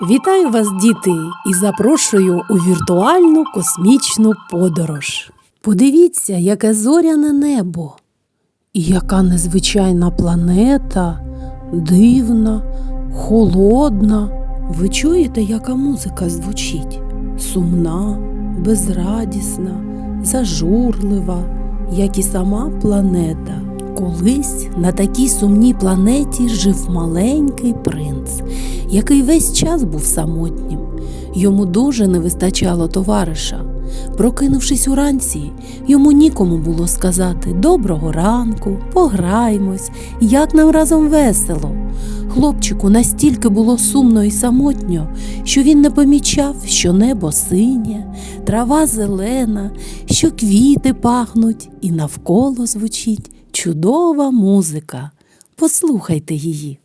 Вітаю вас, діти, і запрошую у віртуальну космічну подорож. Подивіться, яке зоряне небо, і яка незвичайна планета, дивна, холодна. Ви чуєте, яка музика звучить? Сумна, безрадісна, зажурлива, як і сама планета. Колись на такій сумній планеті жив маленький принц, який весь час був самотнім. Йому дуже не вистачало товариша. Прокинувшись уранці, йому нікому було сказати доброго ранку, пограймось, як нам разом весело. Хлопчику настільки було сумно і самотньо, що він не помічав, що небо синє, трава зелена, що квіти пахнуть, і навколо звучить чудова музика. Послухайте її.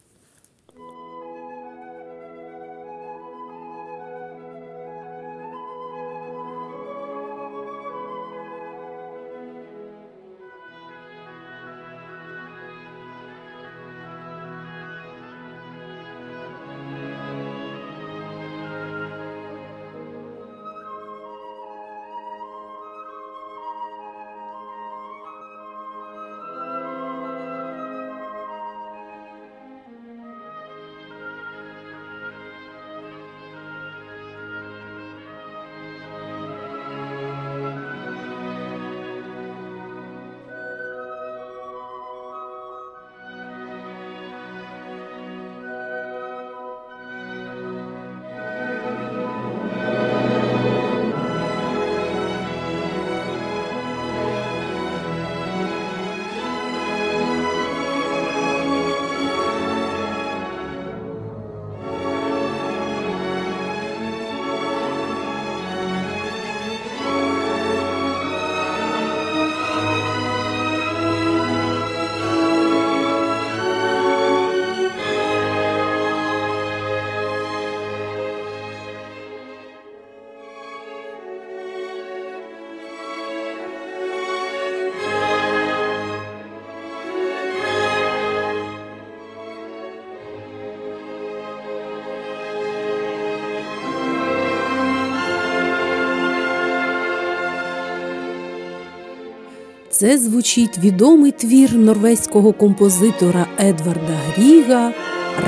Це звучить відомий твір норвезького композитора Едварда Гріга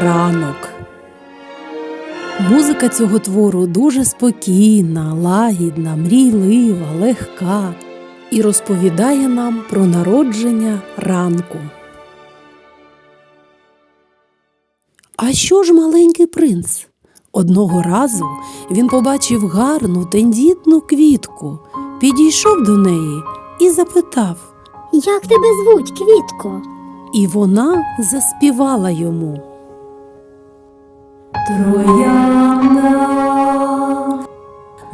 Ранок. Музика цього твору дуже спокійна, лагідна, мрійлива, легка і розповідає нам про народження ранку. А що ж маленький принц? Одного разу він побачив гарну тендітну квітку, підійшов до неї і запитав, Як тебе звуть, квітко? і вона заспівала йому. Троянда,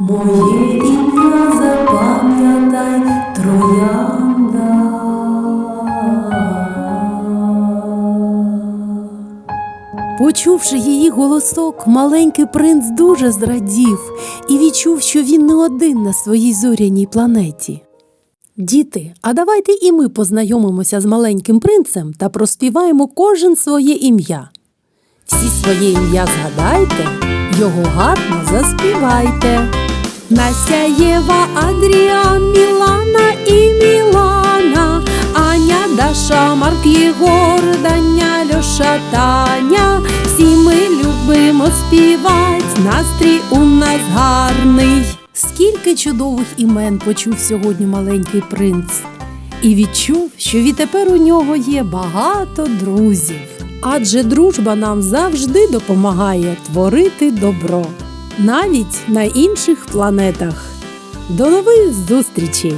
моє ім'я запам'ятай, троянда. Почувши її голосок, маленький принц дуже зрадів і відчув, що він не один на своїй зоряній планеті. Діти, а давайте і ми познайомимося з маленьким принцем та проспіваємо кожен своє ім'я. Всі своє ім'я згадайте, його гарно заспівайте. Настя, Єва, Адріан, Мілана і Мілана, Аня, Даша, Марк, Єгор, Даня, Льоша, Таня. Всі ми любимо співать, настрій у нас гарний. Скільки чудових імен почув сьогодні маленький принц, і відчув, що відтепер у нього є багато друзів. Адже дружба нам завжди допомагає творити добро, навіть на інших планетах. До нових зустрічей!